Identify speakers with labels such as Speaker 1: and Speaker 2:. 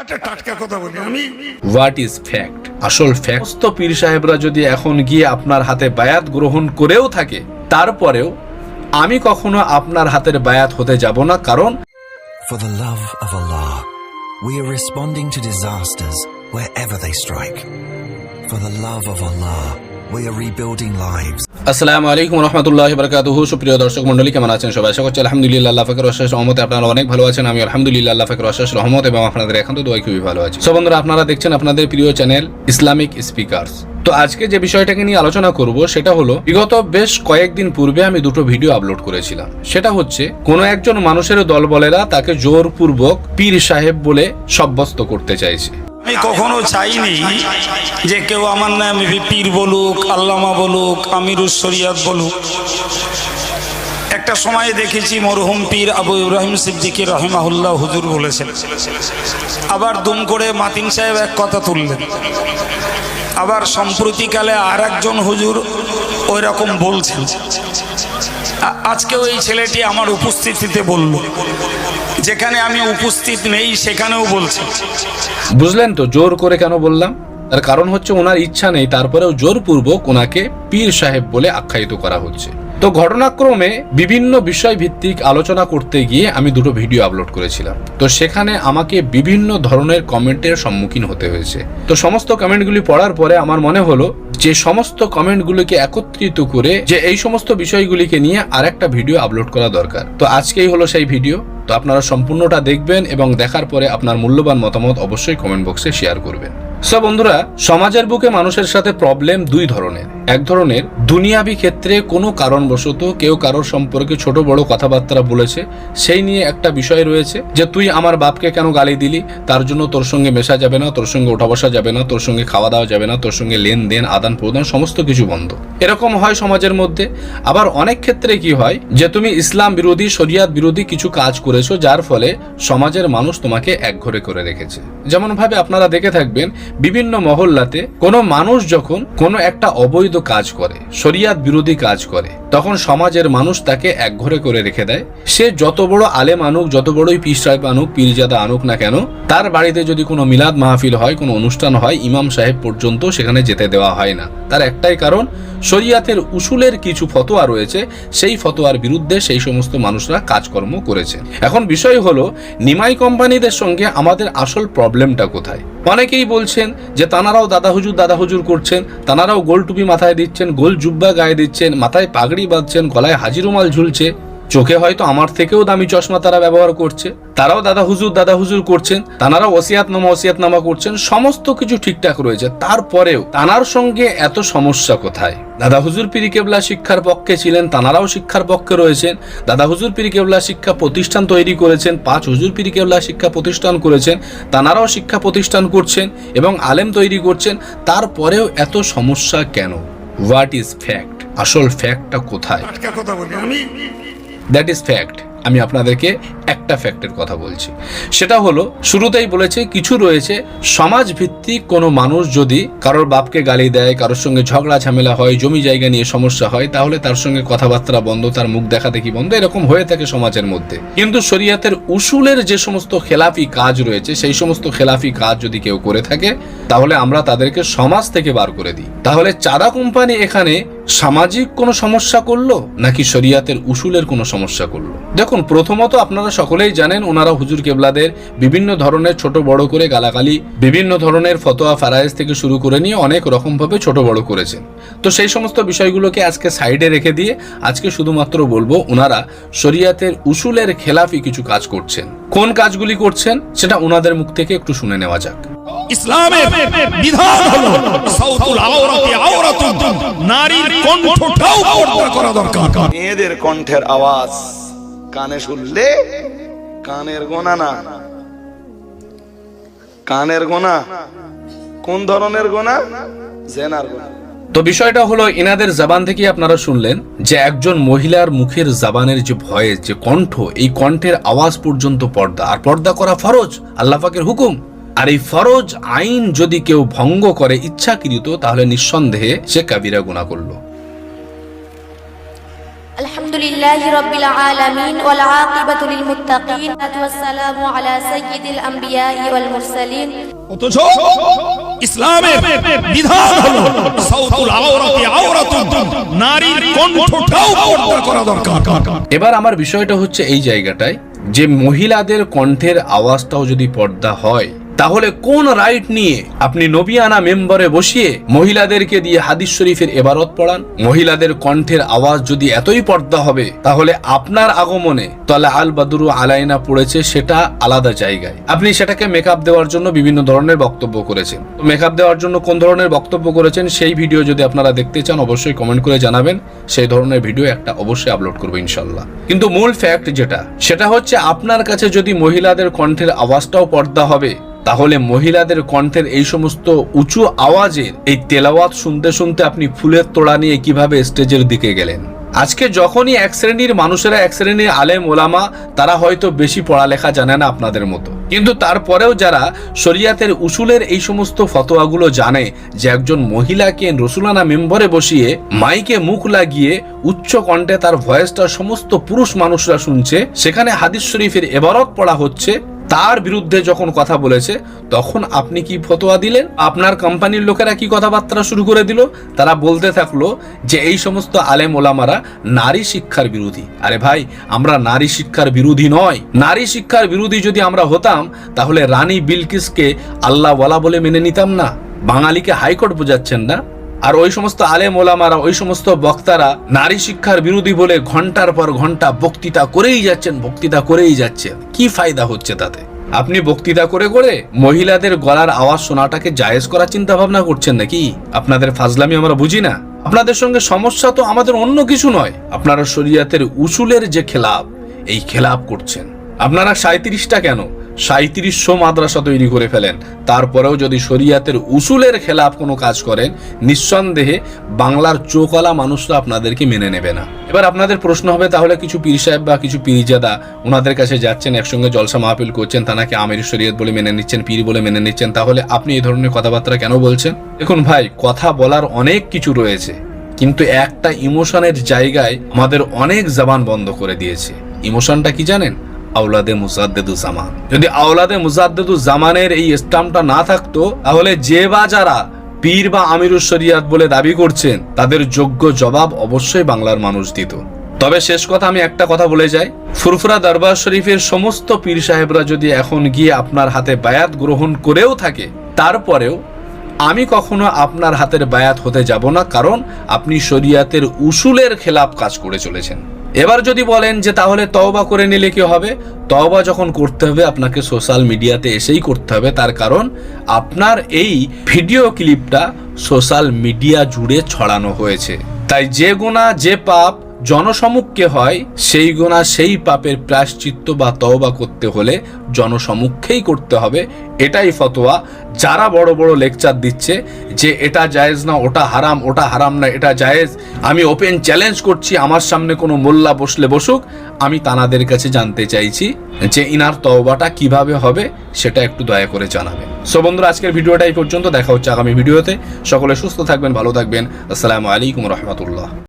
Speaker 1: একটা টাটকা কথা বলি আমি
Speaker 2: হোয়াট ইজ ফ্যাক্ট আসল ফ্যাক্ট তো পীর সাহেবরা যদি এখন গিয়ে আপনার হাতে বায়াত গ্রহণ করেও থাকে তারপরেও আমি কখনো আপনার হাতের বায়াত হতে যাব না কারণ
Speaker 3: For the love of Allah, we are responding to disasters wherever they strike. For the love of Allah, we are rebuilding lives.
Speaker 2: আসসালামু আলাইকুম রহমতুল্লাহ বরকাতুহু। সুপ্রিয় দর্শক মন্ডলী কেমন আছেন সবাই? আশা করছি আলহামদুলিল্লাহ আল্লাহ ফাকর অশেষ রহমতে আপনারা অনেক ভালো আছেন। আমি আলহামদুলিল্লাহ আল্লাহ ফাকর অশেষ রহমত এবং আপনাদের এখন তো দোয়াই খুবই ভালো আছে। সো বন্ধুরা, আপনারা দেখছেন আপনাদের প্রিয় চ্যানেল ইসলামিক স্পিকার্স। তো আজকে যে বিষয়টাকে নিয়ে আলোচনা করব, সেটা হলো, বিগত বেশ কয়েকদিন পূর্বে আমি দুটো ভিডিও আপলোড করেছিলাম। সেটা হচ্ছে, কোনো একজন মানুষের দলবলেরা তাকে জোরপূর্বক পীর সাহেব বলে সাব্যস্ত করতে চাইছে।
Speaker 1: আমি কখনো চাইনি যে কেউ আমার নাম পীর বলুক, আল্লামা বলুক, আমিরুস শরিয়াত বলুক। একটা সময় দেখেছি মরহুম পীর আবু ইব্রাহিম সিদ্দিকী রহিমাহুল্লাহ হুজুর বলেছেন, আবার দুম করে মাতিন সাহেব এক কথা তুললেন। আবার সম্প্রতিকালে আর একজন হুজুর ওই রকম বলছেন। আ- আজকেও এই ছেলেটি আমার উপস্থিতিতে বলল। যেখানে আমি উপস্থিত নেই, সেখানেও বলছে।
Speaker 2: বুঝলেন তো, জোর করে কেন বললাম? তার কারণ হচ্ছে ওনার ইচ্ছা নেই, তারপরেও জোরপূর্বক ওনাকে পীর সাহেব বলে আখ্যায়িত করা হচ্ছে। তো ঘটনাক্রমে বিভিন্ন বিষয় ভিত্তিক আলোচনা করতে গিয়ে আমি দুটো ভিডিও আপলোড করেছিলাম। তো সেখানে আমাকে বিভিন্ন ধরনের কমেন্টের সম্মুখীন হতে হয়েছে। তো সমস্ত কমেন্টগুলি পড়ার পরে আমার মনে হলো যে সমস্ত কমেন্টগুলোকে একত্রিত করে যে এই সমস্ত বিষয়গুলিকে নিয়ে আরেকটা ভিডিও আপলোড করা দরকার। তো আজকেই হলো সেই ভিডিও। তো আপনারা সম্পূর্ণটা দেখবেন এবং দেখার পরে আপনার মূল্যবান মতামত অবশ্যই কমেন্ট বক্সে শেয়ার করবেন। সো বন্ধুরা, সমাজের বুকে মানুষের সাথে প্রবলেম দুই ধরনের। এক ধরনের দুনিয়াবি ক্ষেত্রে কোনো কারণবশত কেউ কারোর সম্পর্কে ছোট, বড় কথাবার্তা বলেছে, সেই নিয়ে একটা বিষয় রয়েছে যে তুই আমার বাপকে কেন গালি দিলি? তার জন্য তোর সঙ্গে মেশা যাবে না, তোর সঙ্গে ওঠা বসা যাবে না, তোর সঙ্গে খাওয়া দাওয়া যাবে না, তোর সঙ্গে লেনদেন, আদান প্রদান, সমস্ত কিছু বন্ধ। এরকম হয় সমাজের মধ্যে। আবার অনেক ক্ষেত্রে কি হয় যে তুমি ইসলাম বিরোধী, শরিয়াত বিরোধী কিছু কাজ করেছ, যার ফলে সমাজের মানুষ তোমাকে একঘরে করে রেখেছে। যেমন ভাবে আপনারা দেখে থাকবেন বিভিন্ন মহল্লাতে কোনো মানুষ যখন কোনো একটা অবৈধ কাজ করে, শরিয়াত বিরোধী কাজ করে, তখন সমাজের মানুষ তাকে একঘরে করে রেখে দেয়। সে যত বড় আলেম আনুক, যত বড়ই পীর সাহেব আনুক, পীরজাদা আনুক না কেন, তার বাড়িতে যদি কোনো মিলাদ মাহফিল হয়, কোনো অনুষ্ঠান হয়, ইমাম সাহেব পর্যন্ত সেখানে যেতে দেওয়া হয় না। তার একটাই কারণ, শরিয়াতের উসুলের কিছু ফতোয়া রয়েছে, সেই ফতোয়ার বিরুদ্ধে সেই সমস্ত মানুষরা কাজকর্ম করেছে এখন বিষয় হলো, নিমাই কোম্পানিদের সঙ্গে আমাদের আসল প্রবলেমটা কোথায়? অনেকেই বলছেন যে তানারাও দাদা হুজুর দাদা হুজুর করছেন, তানারাও গোল টুপি মাথায় দিচ্ছেন, গোল জুব্বা গায়ে দিচ্ছেন, মাথায় পাগড়ি বাঁধছেন, গলায় হাজিরুমাল ঝুলছে। চোখে হয়তো আমার থেকেও দামি চশমা তারা ব্যবহার করছে। তারাও দাদা হুজুর দাদা হুজুর করছেন। তানারাও ওসিয়াতনামা ওসিয়াতনামা করছেন। সমস্ত কিছু ঠিকঠাক রয়েছে। তারপরেও তানার সঙ্গে এত সমস্যা কোথায়? দাদা হুজুর পিরি কেবলা শিক্ষার পক্ষে ছিলেন, তানারাও শিক্ষার পক্ষে রয়েছেন। দাদা হুজুর পিরি কেবলা শিক্ষা প্রতিষ্ঠান তৈরি করেছেন, পাঁচ হুজুর পিরি কেবলা শিক্ষা প্রতিষ্ঠান করেছেন। তানারাও শিক্ষা প্রতিষ্ঠান করছেন এবং আলেম তৈরি করছেন। তারপরেও এত সমস্যা কেন? হোয়াট ইজ ফ্যাক্ট আসল ফ্যাক্টটা কোথায়?
Speaker 1: কথা বলি আমি।
Speaker 2: দ্যাট ইজ ফ্যাক্ট আমি আপনাদেরকে একটা ফ্যাক্টের কথা বলছি। সেটা হলো, শুরুতেই বলেছে, কিছু রয়েছে সমাজ ভিত্তিক কোনো মানুষ যদি কারোর বাপকে গালি দেয়, কারোর সঙ্গে ঝগড়া ঝামেলা হয়, জমি জায়গা নিয়ে সমস্যা হয়, তাহলে তার সঙ্গে কথাবার্তা বন্ধ, তার মুখ দেখা দেখি বন্ধ, এরকম হয়ে থাকে সমাজের মধ্যে। কিন্তু শরিয়াতের উসুলের যে সমস্ত খেলাফি কাজ রয়েছে, সেই সমস্ত খেলাফি কাজ যদি কেউ করে থাকে, তাহলে আমরা তাদেরকে সমাজ থেকে বার করে দিই। তাহলে চাঁদা কোম্পানি এখানে সামাজিক কোনো সমস্যা করল, নাকি শরিয়াতের উসুলের কোনো সমস্যা করল? দেখুন, প্রথমত আপনারা সকলেই জানেন ওনারা হুজুর কেবলাদের বিভিন্ন ধরনের ছোট বড় করে গালাগালি বিভিন্ন ধরনের ফতোয়া ফারায়েজ থেকে শুরু করে নিয়ে অনেক রকম ভাবে ছোট বড় করেছেন। তো সেই সমস্ত বিষয়গুলোকে আজকে সাইডে রেখে দিয়ে আজকে শুধুমাত্র বলব ওনারা শরিয়াতের উসুলের খেলাফি কিছু কাজ করছেন। কোন কাজগুলি করছেন সেটা ওনাদের মুখ থেকে একটু শুনে নেওয়া যাক।
Speaker 4: ইসলামের বিধান হলো সাউতুল আওরাতি আওরাতুন নারীর কণ্ঠটাও পর্দা করা দরকার।
Speaker 5: মেয়েদের কণ্ঠের আওয়াজ। কানে শুনলে কানের গোনা না। কানের গোনা? কোন ধরনের গোনা? জেনার গোনা।
Speaker 2: তো বিষয়টা হলো, ইনাদের জাবান থেকে আপনারা শুনলেন যে একজন মহিলার মুখের জাবানের যে ভয়েস যে কণ্ঠ, এই কণ্ঠের আওয়াজ পর্যন্ত পর্দা। আর পর্দা করা ফরজ, আল্লাহ পাকের হুকুম। আর এই ফরজ আইন যদি কেউ ভঙ্গ করে ইচ্ছাকৃত, তাহলে নিঃসন্দেহে সে কাবিরা গুণা করল।
Speaker 6: الحمد الحمد لله رب العالمين والعاقبة للمتقين والسلام على سيد الأنبياء والمرسلين
Speaker 4: অথচ ইসলামের বিধান হলো সাউতুল আওরাতি আওরাতুন নারীর কণ্ঠটাও পর্দা করা দরকার
Speaker 2: এবার আমার বিষয়টা হচ্ছে এই জায়গাটায় যে মহিলাদের কণ্ঠের আওয়াজটাও যদি পর্দা হয় তাহলে কোন রাইট নিয়ে আপনি নবিয়ানা মেম্বারে বসিয়ে মহিলাদেরকে দিয়ে হাদিস শরীফের এবারত পড়ান? মহিলাদের কণ্ঠের আওয়াজ যদি এতই পর্দা হবে, তাহলে আপনার আগমনে তলে আল বাদুরু আলাইনা পড়েছে, সেটা আলাদা জায়গায়। আপনি সেটাকে মেকআপ দেওয়ার জন্য বিভিন্ন ধরনের বক্তব্য করেছেন। তো মেকআপ দেওয়ার জন্য কোন ধরনের বক্তব্য করেছেন, সেই ভিডিও যদি আপনারা দেখতে চান, অবশ্যই কমেন্ট করে জানাবেন। সেই ধরনের ভিডিও একটা অবশ্যই আপলোড করব ইনশাল্লাহ কিন্তু মূল ফ্যাক্ট যেটা, সেটা হচ্ছে আপনার কাছে যদি মহিলাদের কণ্ঠের আওয়াজটাও পর্দা হবে তাহলে মহিলাদের কণ্ঠের এই সমস্ত উঁচু আওয়াজের এই তেলাওয়াত শুনতে শুনতে আপনি ফুলের তোড়া নিয়ে কীভাবে স্টেজের দিকে গেলেন? আজকে যখনই এক শ্রেণির মানুষেরা, এক শ্রেণির আলেম ওলামা, তারা হয়তো বেশি পড়ালেখা জানে না আপনাদের মতো। কিন্তু তারপরেও যারা শরিয়াতের উসুলের এই সমস্ত ফতোয়াগুলো জানে যে একজন মহিলাকে রসুলানা মেম্বরে বসিয়ে মাইকে মুখ লাগিয়ে উচ্চ কণ্ঠে তার ভয়েসটা সমস্ত পুরুষ মানুষরা শুনছে, সেখানে হাদিস শরীফের এবারত পড়া হচ্ছে তার বিরুদ্ধে যখন কথা বলেছে, তখন আপনি কি ফতোয়া দিলেন? আপনার কোম্পানির লোকেরা কি কথাবার্তা শুরু করে দিল? তারা বলতে থাকল যে এই সমস্ত আলেম ওলামারা নারী শিক্ষার বিরোধী। আরে ভাই, আমরা নারী শিক্ষার বিরোধী নয়। নারী শিক্ষার বিরোধী যদি আমরা হতাম, তাহলে রানী বিলকিসকে আল্লাহ ওয়ালা বলে মেনে নিতাম না। বাঙালিকে হাইকোর্ট বোঝাচ্ছেন না। আর ওই সমস্ত আলেম ওলামারা, ওই সমস্ত বক্তারা নারী শিক্ষার বিরোধী বলে ঘণ্টার পর ঘণ্টা বক্তৃতা করেই যাচ্ছেন, বক্তৃতা করেই যাচ্ছেন। কি ফায়দা হচ্ছে তাতে? আপনি বক্তৃতা করে করে মহিলাদের গলার আওয়াজ শোনাটাকে জায়েজ করার চিন্তা ভাবনা করছেন নাকি? আপনাদের ফাজলামি আমরা বুঝি না। আপনাদের সঙ্গে সমস্যা তো আমাদের অন্য কিছু নয়। আপনারা শরিয়াতের উসুলের যে খেলাপ, এই খেলাপ করছেন। আপনারা সাঁত্রিশটা কেন? সাঁত্রিশশো মাদ্রাসা তৈরি করে ফেলেন। তারপরেও যদি শরিয়াতের উসুলের খেলাপ কোনো কাজ করেন, নিঃসন্দেহে বাংলার চোখওয়ালা মানুষরা আপনাদেরকে মেনে নেবে না। এবার আপনাদের প্রশ্ন হবে, তাহলে কিছু পীর সাহেব বা কিছু পীরজাদা ওনাদের কাছে যাচ্ছেন, একসঙ্গে জলসা মাহফিল করছেন তানাকে আমির শরীয়ত বলে মেনে নিচ্ছেন, পীর বলে মেনে নিচ্ছেন? তাহলে আপনি এই ধরনের কথাবার্তা কেন বলছেন? দেখুন ভাই, কথা বলার অনেক কিছু রয়েছে, কিন্তু একটা ইমোশনের জায়গায় আমাদের অনেক জবান বন্ধ করে দিয়েছে। ইমোশনটা কি জানেন? আওলাদে মুজাদ্দেদু জামান। যদি আওলাদে মুজাদ্দেদু জামানের এই স্টাম্পটা না থাকতো, তাহলে যে বা যারা পীর বা আমিরুস শরিয়াত বলে দাবি করছেন, তাদের যোগ্য জবাব অবশ্যই বাংলার মানুষ দিত। তবে শেষ কথা আমি একটা কথা বলে যাই। ফুরফুরা দরবার শরীফের সমস্ত পীর সাহেবরা যদি এখন গিয়ে আপনার হাতে বায়াত গ্রহণ করেও থাকে, তারপরেও আমি কখনো আপনার হাতের বায়াত হতে যাব না, কারণ আপনি শরিয়াতের উসুলের খেলাপ কাজ করে চলেছেন। এবার যদি বলেন যে তাহলে তওবা করে নিলে কি হবে? তওবা যখন করতে হবে, আপনাকে সোশ্যাল মিডিয়াতে এসেই করতে হবে। তার কারণ, আপনার এই ভিডিও ক্লিপটা সোশ্যাল মিডিয়া জুড়ে ছড়ানো হয়েছে। তাই যে গুণা যে পাপ জনসমুখে হয় সেই গোনা সেই পাপের প্রায়শ্চিত্ত বা তওবা করতে হলে জনসমুখেই করতে হবে। এটাই ফতোয়া। যারা বড় বড় লেকচার দিচ্ছে যে এটা জায়েজ না, ওটা হারাম ওটা হারাম না, এটা জায়েজ, আমি ওপেন চ্যালেঞ্জ করছি, আমার সামনে কোনো মোল্লা বসলে বসুক, আমি তানাদের কাছে জানতে চাইছি যে ইনার তওবাটা কীভাবে হবে, সেটা একটু দয়া করে জানাবেন। সো বন্ধুরা, আজকের ভিডিওটা এই পর্যন্ত। দেখা হচ্ছে আগামী ভিডিওতে। সকলে সুস্থ থাকবেন, ভালো থাকবেন। আসসালামু আলাইকুম রহমতুল্লাহ।